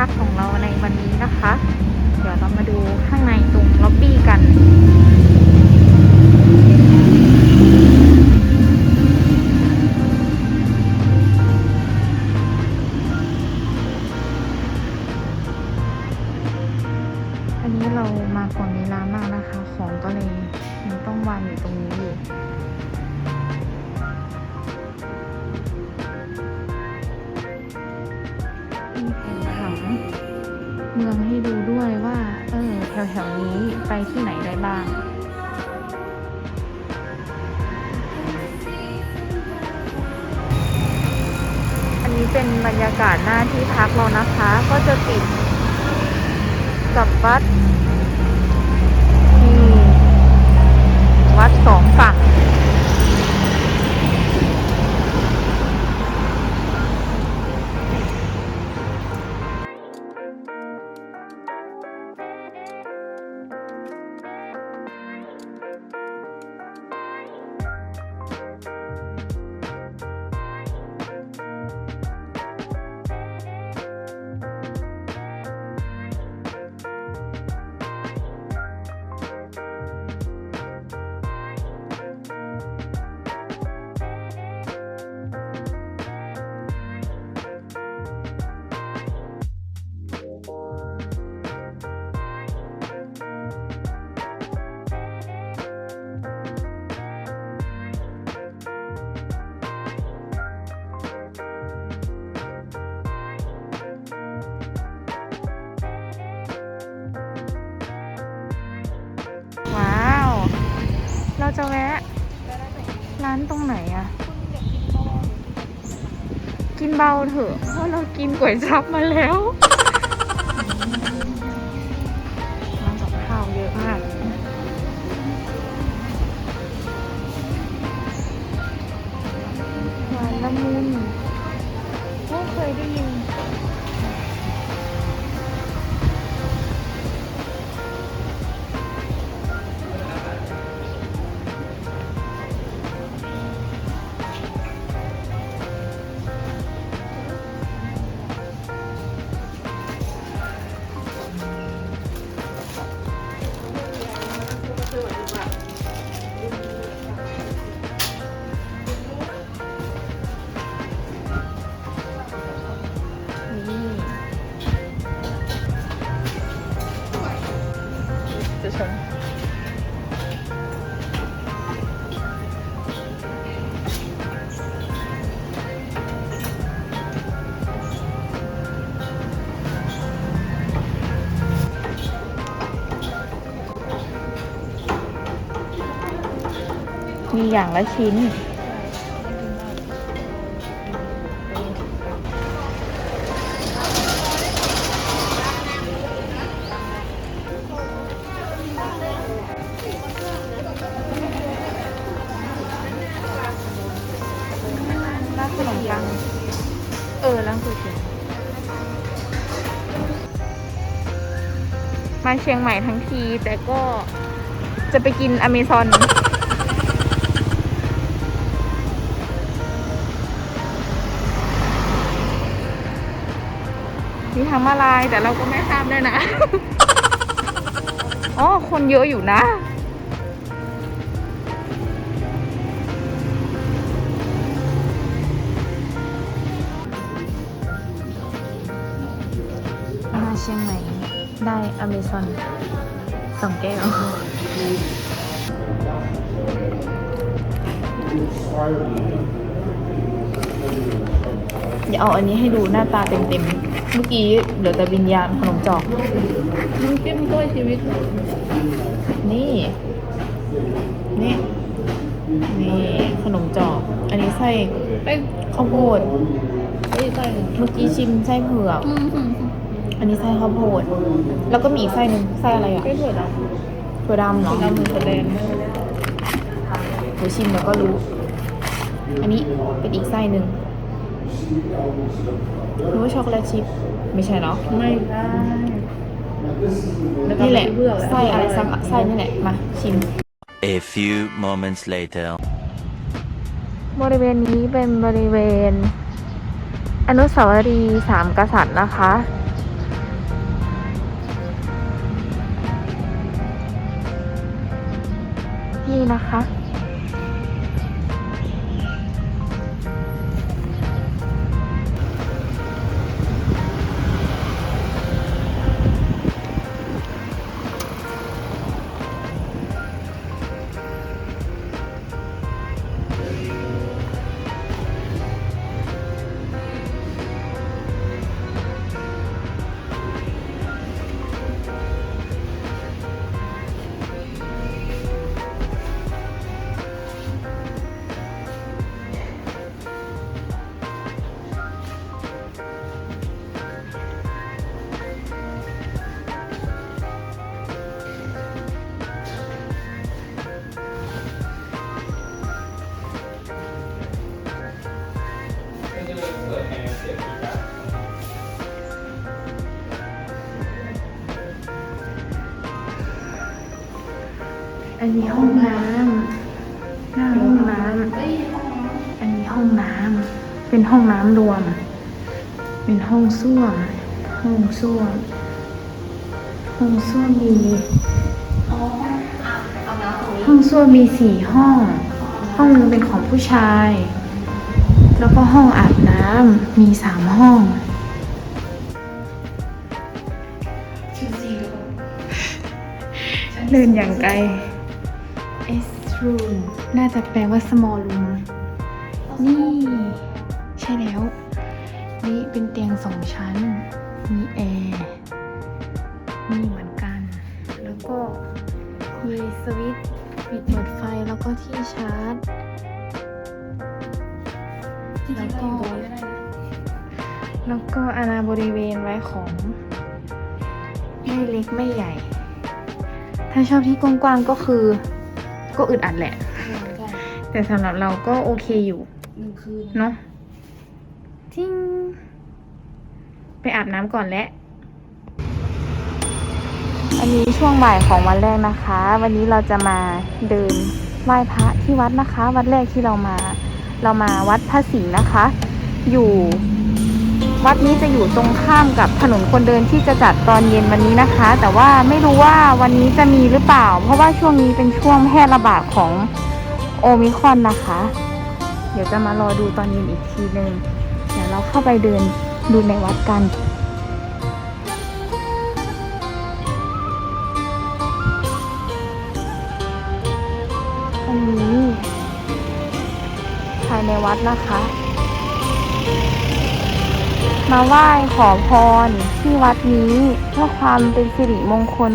พักของเราในวันนี้นะคะ เดี๋ยวเรามาดูข้างในตรงล็อบบี้กันอันนี้เรามาก่อนเวลามากนะคะ ของก็เลยยังต้องวางอยู่ตรงนี้อยู่ แถวๆนี้ไปที่ไหนได้บ้างอันนี้เป็นบรรยากาศหน้าที่พักเรานะคะ ก็จะติดกับวัดนี่วัดสองฝั่ง เราจะแวะ ร้านตรงไหนอะกินเบาเถอะเพราะเรากินก๋วยจั๊บมาแล้ว อย่างละชิ้น ร้านขนมปัง เออร้านก๋วยเตี๋ยวมาเชียงใหม่ทั้งทีแต่ก็จะไปกินอเมซอน ทางมาลายแต่เราก็ไม่ข้ามได้วยนะ อ๋อ คนเยอะอยู่นะ มาเชียงใหม่ได้อเมซอนสองแก้วเดี๋ยวเอาอันนี้ให้ดูหน้าตาเต็มๆ เมื่อกี้เหลือแต่วิญญาณขนมจอกน้ำจิ้มกล้วยชีวิต นี่ นี่ นี่ขนมจอก อันนี้ไส้เอ้ยข้าวโพดเอ้ยใส่เมื่อกี้ชิมไส้เผือกอืมอืมอันนี้ไส้ข้าวโพด แล้วก็มีอีกไส้หนึ่งไส้อะไรอะไอ้ถั่วดถั่วดำำเหรถั่อวดำมันแสดงเดี๋ยวชิมแล้วก็รู้ อันนี้เป็นอีกไส้หนึ่ง รู้ว่าช็อกโกแลตชิพไม่ใช่เนาะไม่ได้นี่แหละไส้อะไรสักไส้นี่แหละมาชิม A few moments later บริเวณนี้เป็นบริเวณ อนุสาวรีย์สามกษัตริย์นะคะ นี่นะคะ นนี้ห้องน้ำหน้าห้องน้ำอันนี้ห้องน้ำเป็นห้องน้ำรวม เป็นห้องส้วม ห้องส้วม ห้องส้วมมีห้องส้วมมีสี่ห้อง ห้องหนึงเป็นของผู้ชาย แล้วก็ห้องอาบน้ำมีสามห้องเดินอย่างไกล S room น่าจะแปลว่า small room นี่ ใช่แล้ว นี่เป็นเตียงสองชั้น มีแอร์นี่เหมือนกัน แล้วก็มีสวิตช์ปิดเปิดไฟแล้วก็ที่ชาร์จ แล้วก็ แล้วก็อาณาบริเวณไว้ของไม่เล็กไม่ใหญ่ ถ้าชอบที่กว้างๆก็คือ ก็อึดอัดแหละ แต่สำหรับเราก็โอเคอยู่หนึ่งคืนเนาะทิ้งไปอาบน้ำก่อนและ อันนี้ช่วงบ่ายของวันแรกนะคะ วันนี้เราจะมาเดินไหว้พระที่วัดนะคะ วัดแรกที่เรามา เรามาวัดพระสิงห์นะคะ อยู่ วัดนี้จะอยู่ตรงข้ามกับถนนคนเดินที่จะจัดตอนเย็นวันนี้นะคะ แต่ว่าไม่รู้ว่าวันนี้จะมีหรือเปล่า เพราะว่าช่วงนี้เป็นช่วงแพร่ระบาดของโอมิคอนนะคะ เดี๋ยวจะมารอดูตอนเย็นอีกทีหนึ่งเดี๋ยวเราเข้าไปเดินดูในวัดกันอันนี้ภายในวัดนะคะ มาไหว้ขอพรที่วัดนี้เพื่อความเป็นสิริมงคล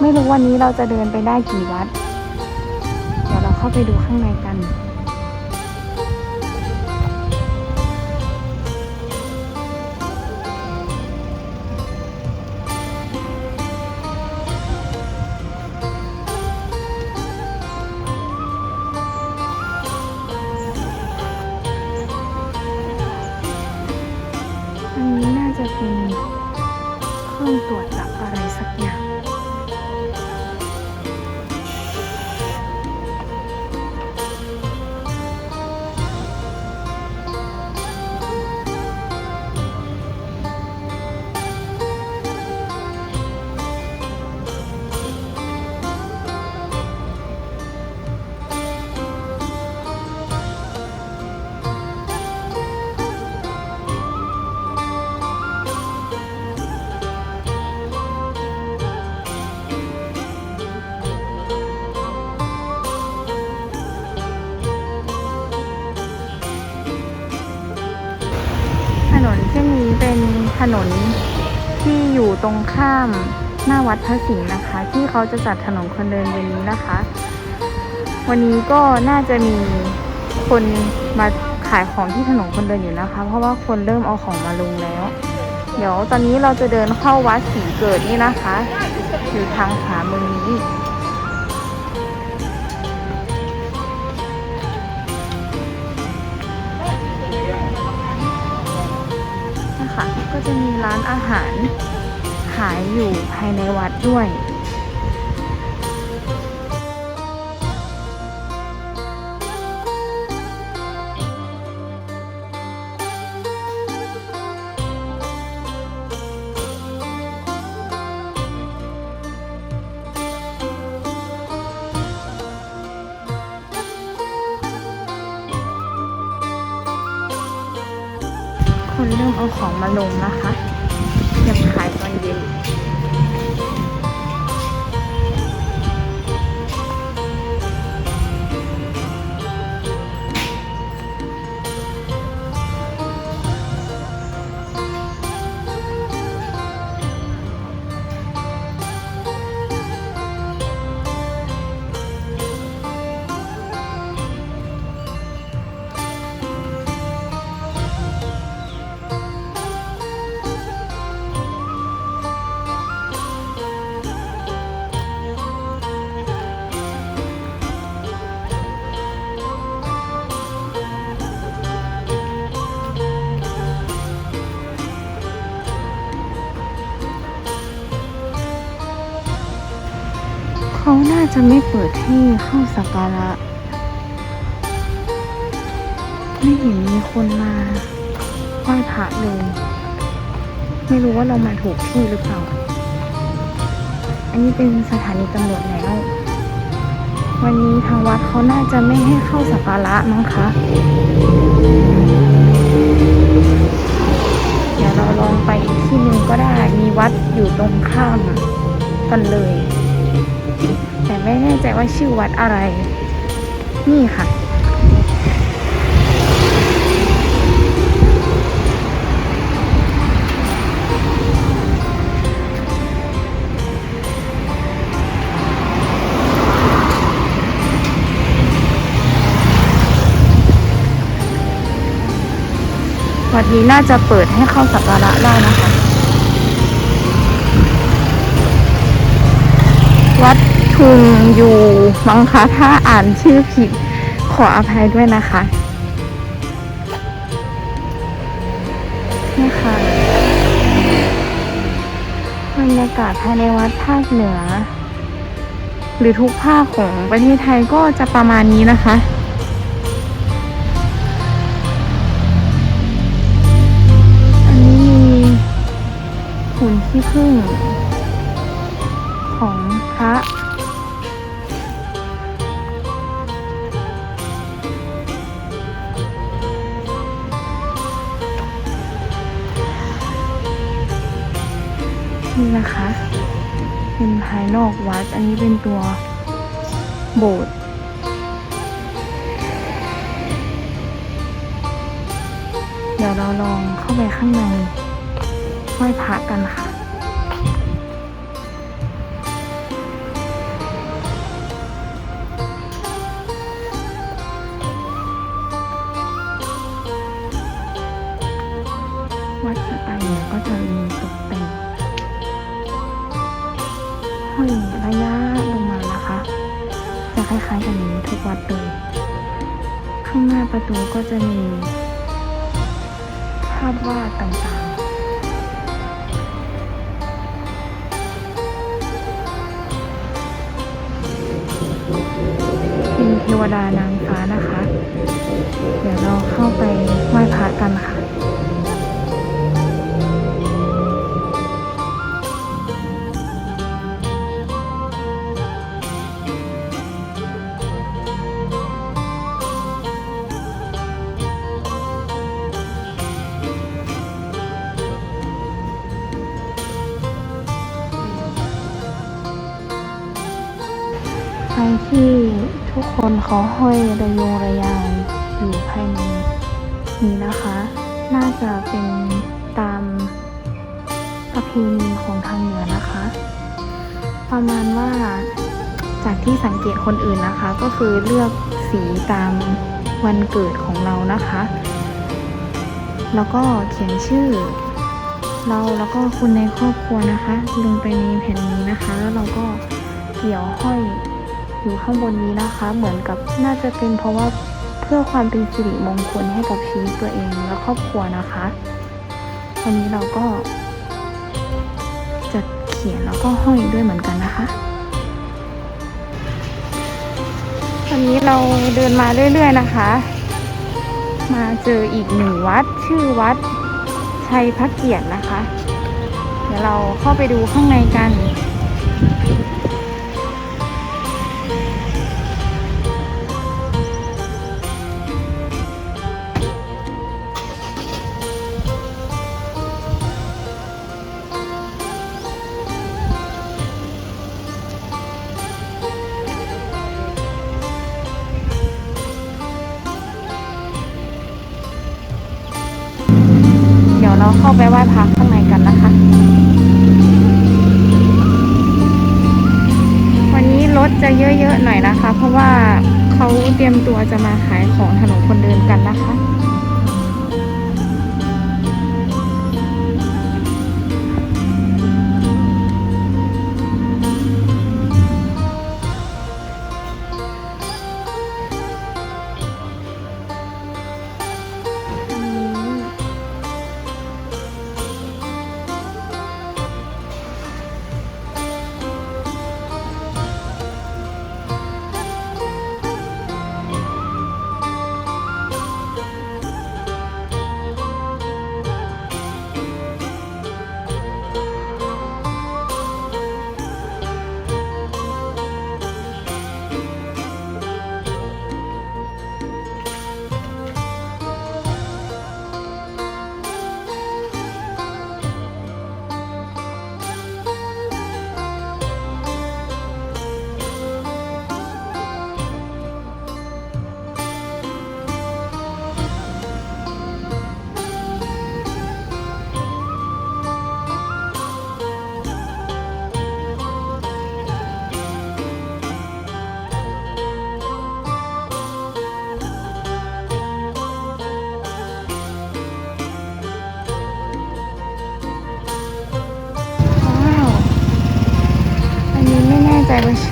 ไม่รู้วันนี้เราจะเดินไปได้กี่วัด เดี๋ยวเราเข้าไปดูข้างในกันอัน จะเป็นเครื่องตรวจจับ ถนนที่อยู่ตรงข้ามหน้าวัดพระสิงห์นะคะ ที่เขาจะจัดถนนคนเดินวันนี้นะคะ วันนี้ก็น่าจะมีคนมาขายของที่ถนนคนเดินอยู่นะคะ เพราะว่าคนเริ่มเอาของมาลงแล้ว เดี๋ยวตอนนี้เราจะเดินเข้าวัดศรีเกิดนี่นะคะ อยู่ทางขวามือนี้ ร้านอาหาร ขายอยู่ภายในวัดด้วย คนเริ่มเอาของมาลงนะคะ จะไม่เปิดให้เข้าสักการะ ไม่เห็นมีคนมาไหว้พระเลย ไม่รู้ว่าเรามาถูกที่หรือเปล่า อันนี้เป็นสถานีตำรวจแล้ว วันนี้ทางวัดเขาน่าจะไม่ให้เข้าสักการะมั้งคะ เดี๋ยวเราลองไปอีกที่หนึ่งก็ได้ มีวัดอยู่ตรงข้ามกันเลย ไม่แน่ใจว่าชื่อวัดอะไร นี่ค่ะ วัดนี้น่าจะเปิดให้เข้าสักการะได้นะคะวัด ทุงอยู่มังคะถ้าอ่านชื่อผิดขออภัยด้วยนะคะนี่ค่ะบรรยากาศภายในวัดภาคเหนือ หรือทุกภาคของประเทศไทยก็จะประมาณนี้นะคะอันนี้มีหุ่นขี้ผึ้ง อันนี้เป็นตัวโบสถ์เดี๋ยวเราลองเข้าไปข้างในไหว้พระกันค่ะ ก็จะมีภาพวาดต่างๆ เป็นเทวดานางฟ้านะคะ เดี๋ยวเราเข้าไป ห้อยระโยงระยางอยู่ภายในนี้นะคะ น่าจะเป็นตามประเพณีของทางเหนือนะคะ ประมาณว่าจากที่สังเกตคนอื่นนะคะ ก็คือเลือกสีตามวันเกิดของเรานะคะ แล้วก็เขียนชื่อ เราแล้วก็คนในครอบครัวนะคะ ลงไปในแผ่นนี้นะคะ แล้วเราก็เกี่ยวห้อย อยู่ข้างบนนี้นะคะ เหมือนกับน่าจะเป็นเพราะว่าเพื่อความเป็นสิริมงคลให้กับชีวิตตัวเองและครอบครัวนะคะวันนี้เราก็จะเขียนแล้วก็ห้อยด้วยเหมือนกันนะคะวันนี้เราเดินมาเรื่อยๆนะคะ มาเจออีกหนึ่งวัดชื่อวัดชัยพระเกียรตินะคะ เดี๋ยวเราเข้าไปดูข้างในกัน เราเข้าไปไหว้พระข้างในกันนะคะ วันนี้รถจะเยอะๆหน่อยนะคะ เพราะว่าเขาเตรียมตัวจะมาขายของถนนคนเดินกันนะคะ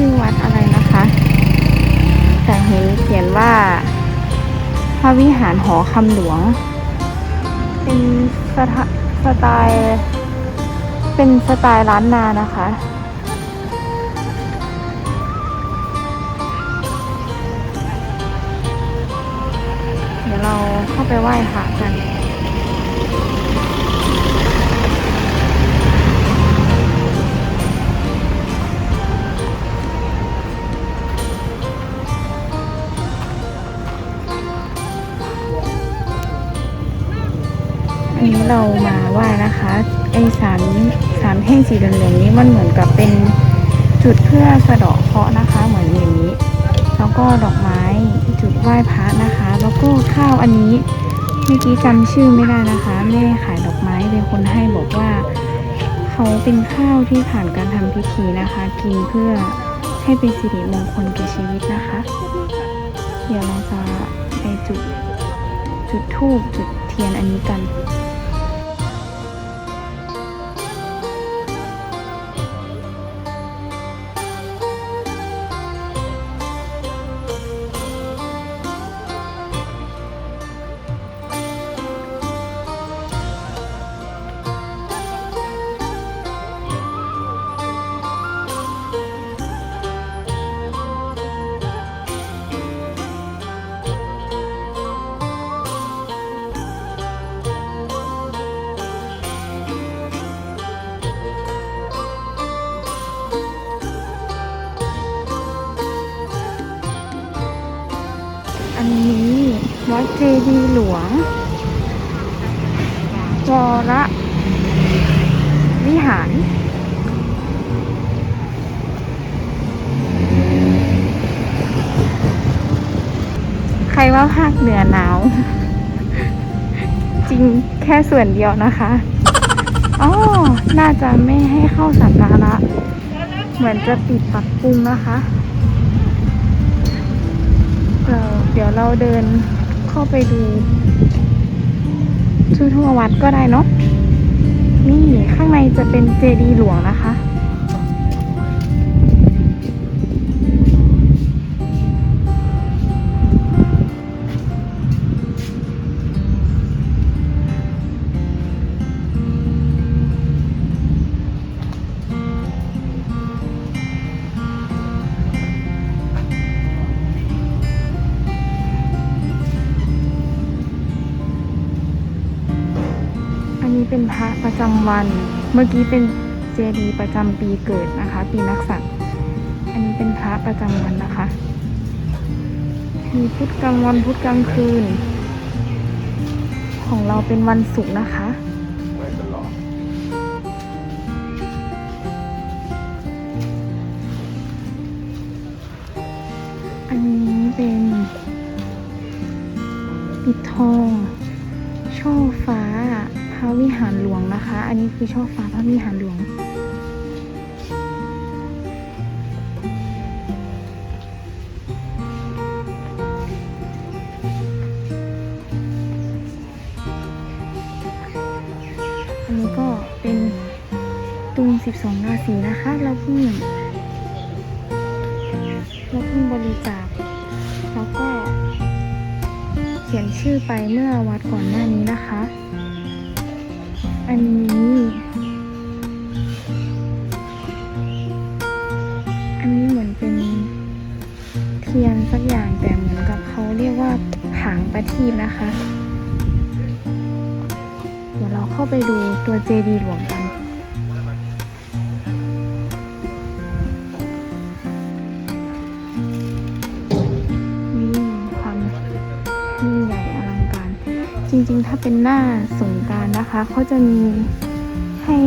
ชื่อวัดอะไรนะคะ แต่เห็นเขียนว่า พระวิหารหอคำหลวง เป็นสสไตล์เป็นสไตล์ล้านนานะคะเดี๋ยวเราเข้าไปไหว้พระกัน เรามาไหว้นะคะไอสารสารแท่งสีเหลืองๆนี้มันเหมือนกับเป็นจุดเพื่อสะเดาะเคราะห์นะคะ เหมือนอย่างนี้ แล้วก็ดอกไม้จุดไหว้พระนะคะ แล้วก็ข้าวอันนี้เมื่อกี้จำชื่อไม่ได้นะคะแม่ขายดอกไม้เป็นคนให้บอกว่าเขาเป็นข้าวที่ผ่านการทำพิธีนะคะ กินเพื่อให้เป็นสิริมงคลแก่ชีวิตนะคะ เดี๋ยวเราจะไปจุดจุดธูปจุดเทียนอันนี้กัน นี้ วัดเจดีหลวงวรวิหารใครว่าภาคเหนือหนาว จริงแค่ส่วนเดียวนะคะอ๋อน่าจะไม่ให้เข้าสักการะเหมือนจะปิดปักปรุงนะคะ เดี๋ยวเราเดินเข้าไปดูทั่วๆวัดก็ได้เนาะนี่ข้างในจะเป็นเจดีย์หลวงนะคะ จำวัน เมื่อกี้เป็นเจดีย์ประจำปีเกิดนะคะ ปีนักษัตริย์อันนี้เป็นพระประจำวันนะคะ มีพุธกลางวันพุธกลางคืน ของเราเป็นวันศุกร์นะคะอันนี้เป็นปิดทอง ช่อฟ้า พระวิหารหลวงนะคะ อันนี้คือช่อฟ้าพระวิหารหลวง อันนี้ก็เป็นตุง12 ราศีนะคะ เราเพิ่งเราเพิ่งบริจาคแล้วก็เขียนชื่อไปเมื่อวัดก่อนหน้านี้นะคะ อันนี้ อันนี้เหมือนเป็นเทียนสักอย่างแต่เหมือนกับเขาเรียกว่าผางประทีปนะคะ เดี๋ยวเราเข้าไปดูตัวเจดีย์หลวงกันมีความยิ่งใหญ่อลังการจริงๆ ถ้าเป็นหน้าสงการ นะคะเขาจะมีให้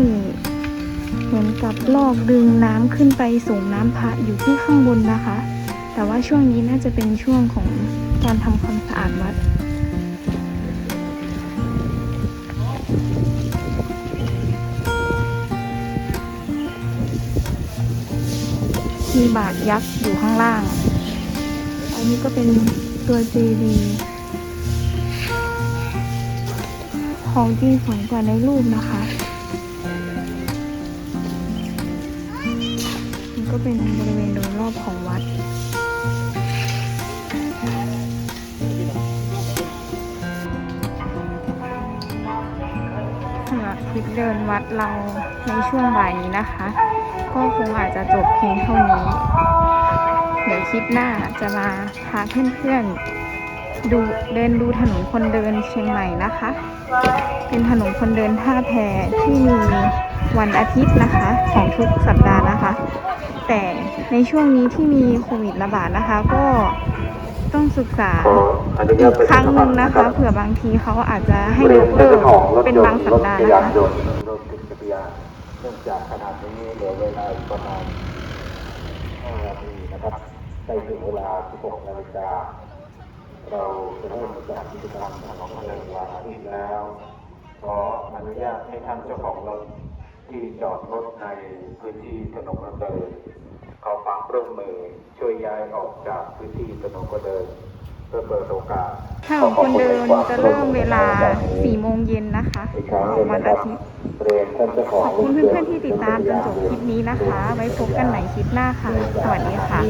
เหมือนกับลอกดึงน้ำขึ้นไปส่งน้ำพระอยู่ที่ข้างบนนะคะ แต่ว่าช่วงนี้น่าจะเป็นช่วงของการทำความสะอาดวัดมีบาทยักษ์อยู่ข้างล่าง อันนี้ก็เป็นตัวเจดีย์ ของจริงสวยกว่าในรูปนะคะนี่ก็เป็นบริเวณโดยรอบของวัดสำหรับคลิปเดินวัดเราในช่วงบ่ายนี้นะคะ ก็คงอาจจะจบเพียงเท่านี้ เดี๋ยวคลิปหน้าจะมาพาเพื่อนๆ ดูเดินดูถนนคนเดินเชียงใหม่นะคะ เป็นถนนคนเดินท่าแพที่มีวันอาทิตย์นะคะ ของทุกสัปดาห์นะคะ แต่ในช่วงนี้ที่มีโควิดระบาดนะคะ ก็ต้องศึกษาอีกครั้งหนึ่งนะคะเผื่อบางทีเขาอาจจะให้ยกเลิกเป็นบางสัปดาห์นะคะรถจักรยานเนื่องจากขนาดนี้เหลือเวลาอีกประมาณ5นาทีนะครับใกล้ถึงเวลา16นาฬิกา เราจะเริ่มจากกิจกรรมของเราในวันอาทิตย์แล้ว ขออนุญาตให้ท่านเจ้าของรถที่จอดรถในพื้นที่ถนนคนเดินขอความร่วมมือช่วยย้ายออกจากพื้นที่ถนนคนเดินเพื่อเปิดโอกาสถ้าของคนเดินจะเริ่มเวลา4โมงเย็นนะคะของวันอาทิตย์ของขอบคุณเพื่อนๆที่ติดตามจนจบคลิปนี้นะคะ ไว้พบกันใหม่คลิปหน้าค่ะ สวัสดีค่ะ